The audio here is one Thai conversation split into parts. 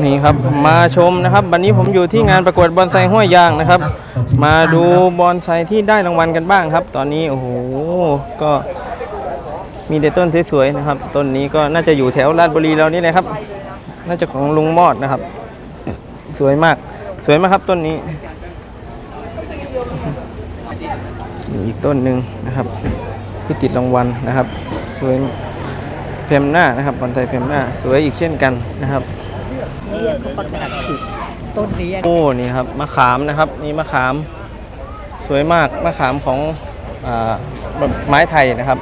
นี่ครับมาชมนะครับวันนี้ผมอยู่ที่งานประกวดบอนไซห้วยยางนะครับ มาดูบอนไซที่ได้รางวัลกันบ้างครับ ตอนนี้โอ้โหก็มีแต่ต้นสวยๆนะครับต้นนี้ก็น่าจะอยู่แถวราชบุรีเรานี่เลยครับ น่าจะของลุงมอดนะครับ สวยมากสวยมากครับต้นนี้มีอีกต้นหนึ่งนะครับ ที่ติดรางวัลนะครับสวยเพมหน้านะครับบอนไซเพมหน้า สวยอีกเช่นกันนะครับ เนี่เขาประกาศผิดต้นนี้โอ้นี่ครับมะขามนะครับนี่มะขาม สวยมากมะขามของอาแบบไม้ไทยนะครับ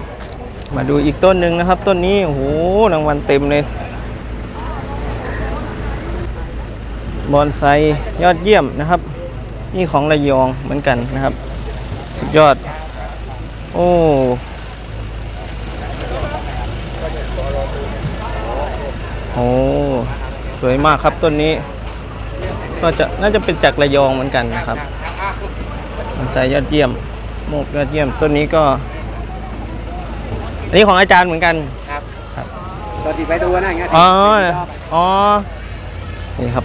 มาดูอีกต้นหนึ่งนะครับ ต้นนี้โอ้โหรางวัลเต็มเลยบอนไซยอดเยี่ยมนะครับ นี่ของระยองเหมือนกันนะครับ ยอด โอ้โห สวยมากครับต้นนี้ ก็จะน่าจะเป็นจากระยองเหมือนกันนะครับมันใจยอดเยี่ยมโมกยอดเยี่ยมต้นนี้ก็ อันนี้ของอาจารย์เหมือนกันตอนที่ไปดูนะไงอ๋ออ๋อนี่ครับ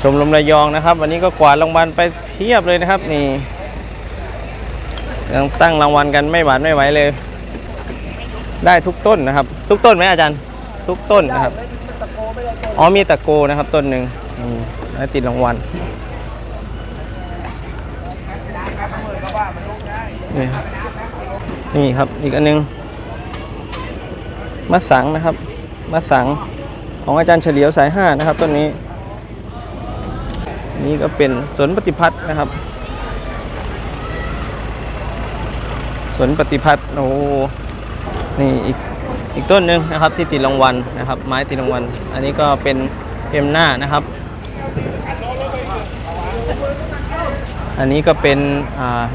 ชมรมระยองนะครับ วันนี้ก็กวาดรางวัลไปเพียบเลยนะครับนี่ยังตั้งรางวัลกันไม่หวาดไม่ไหวเลย ได้ทุกต้นนะครับ ทุกต้นไหมอาจารย์ ทุกต้นนะครับ อ๋อมีตะโกนะครับต้นหนึ่งอืมได้ติดรางวัลนี่ครับนี่ครับอีกอันหนึงมะสังนะครับมะสังของอาจารย์เฉลียวสายห้านะครับต้นนี้ นี่ก็เป็นสวนปฏิพัฒน์นะครับสวนปฏิพัฒน์โอ้นี่อีก อีกต้นหนึ่งนะครับที่ติดรางวัลนะครับ ไม้ติดรางวัล อันนี้ก็เป็นเอ็มหน้านะครับ อันนี้ก็เป็น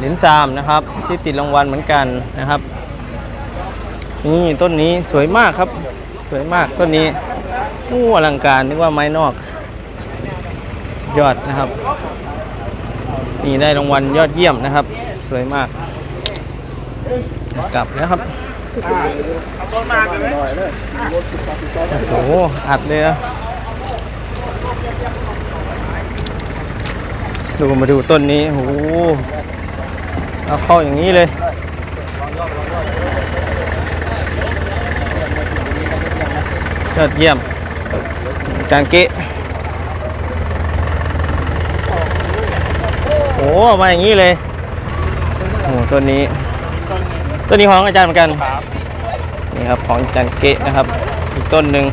ลิ้นจามนะครับ ที่ติดรางวัลเหมือนกันนะครับ นี่ต้นนี้สวยมากครับ สวยมากต้นนี้อู้อลังการนึกว่าไม้นอก ยอดนะครับ นี่ได้รางวัลยอดเยี่ยมนะครับ สวยมาก กลับแล้วครับ โอ้โหอัดเลยนะดูมาดูต้นนี้โอ้โหเอาเข้าอย่างนี้เลยยอดเยี่ยมจารย์เกะโอ้มาอย่างนี้เลยโอ้ตัวนี้ ตัวนี้ของอาจารย์เหมือนกันนี่ครับของอาจารย์เกะนะครับ อีกต้นหนึ่ง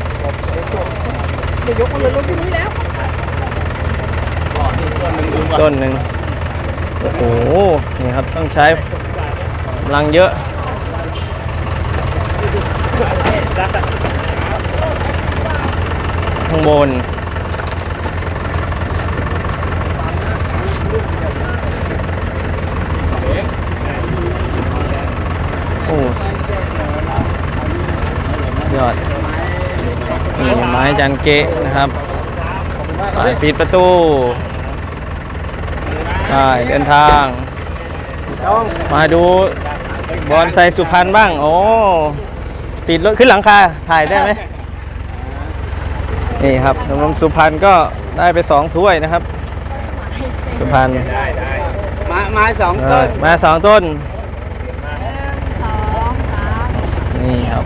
ต้นหนึ่งโอ้โหนี่ครับต้องใช้พลังเยอะข้างบน อ้ยอดนี่ไม้จันเกะนะครับไปปิดประตูได้เดินทาง มาดูบอลไซสุพรรณบ้าง โอ้ติดรถขึ้นหลังคา ถ่ายได้ไหมนี่ครับนมนมสุพรรณก็ได้ไปสองถ้วยนะครับ สุพรรณได้ได้มา มาสองเอต้อนมาสองต้นนี่ครับ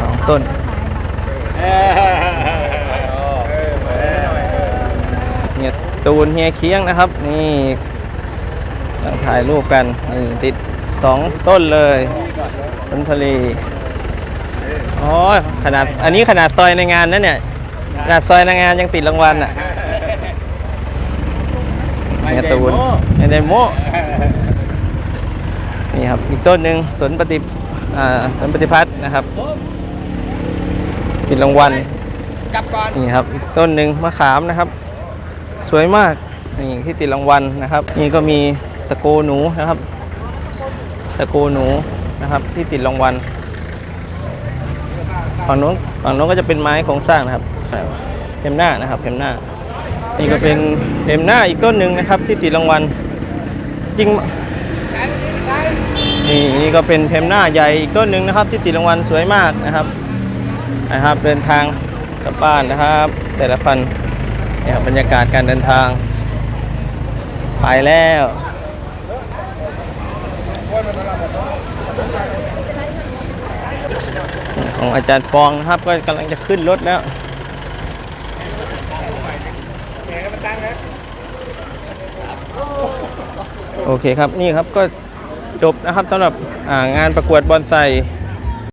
สอง ต้น เนี่ยตูนเฮียเคียงนะครับ นี่กำลังถ่ายรูปกันนี่ติดสองต้นเลยต้นทะเลอ๋อขนาดอันนี้ขนาดซอยในงานนะเนี่ยขนาดซอยในงานยังติดรางวัลอะเนี่ยตูนไม่ไดโมนี่ครับอีกต้นหนึ่งสวนปฏิสวนปฏิพัฒน์นะครับ ติดรางวัลกลับก่อนนี่ครับอีกต้นหนึ่งมะขามนะครับ สวยมากนี่ที่ติดรางวัลนะครับ นี่ก็มีตะโกหนูนะครับ ตะโกหนูนะครับ ที่ติดรางวัลฝั่งโน้นฝั่งโน้นก็จะเป็นไม้โครงสร้างนะครับเพมหน้านะครับเพมหน้า นี่ก็เป็นเพมหน้าอีกต้นหนึ่งนะครับ ที่ติดรางวัลจริงนี่นี่ก็เป็นเพมหน้าใหญ่อีกต้นหนึ่งนะครับ ที่ติดรางวัลสวยมากนะครับ นะครับ เดินทางกลับบ้านนะครับ แต่ละพันเนี่ยบรรยากาศการเดินทาง ไปแล้วของอาจารย์ปองนะครับ ก็กำลังจะขึ้นรถแล้วโอเคครับ นี่ครับก็จบนะครับสำหรับงานประกวดบอนไซ